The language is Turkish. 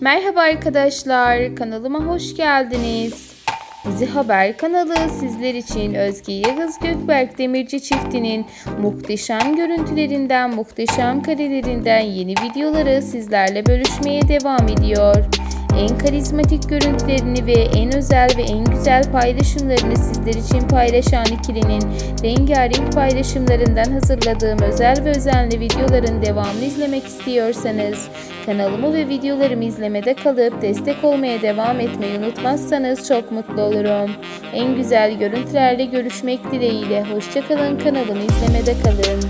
Merhaba arkadaşlar, kanalıma hoş geldiniz. Dizi Haber kanalı sizler için Özge Yağız Gökberk Demirci çiftinin muhteşem görüntülerinden, muhteşem karelerinden yeni videoları sizlerle bölüşmeye devam ediyor. En karizmatik görüntülerini ve en özel ve en güzel paylaşımlarını sizler için paylaşan ikilinin rengarenk paylaşımlarından hazırladığım özel ve özenli videoların devamını izlemek istiyorsanız kanalımı ve videolarımı izlemede kalıp destek olmaya devam etmeyi unutmazsanız çok mutlu olurum. En güzel görüntülerle görüşmek dileğiyle. Hoşçakalın kanalımı izlemede kalın.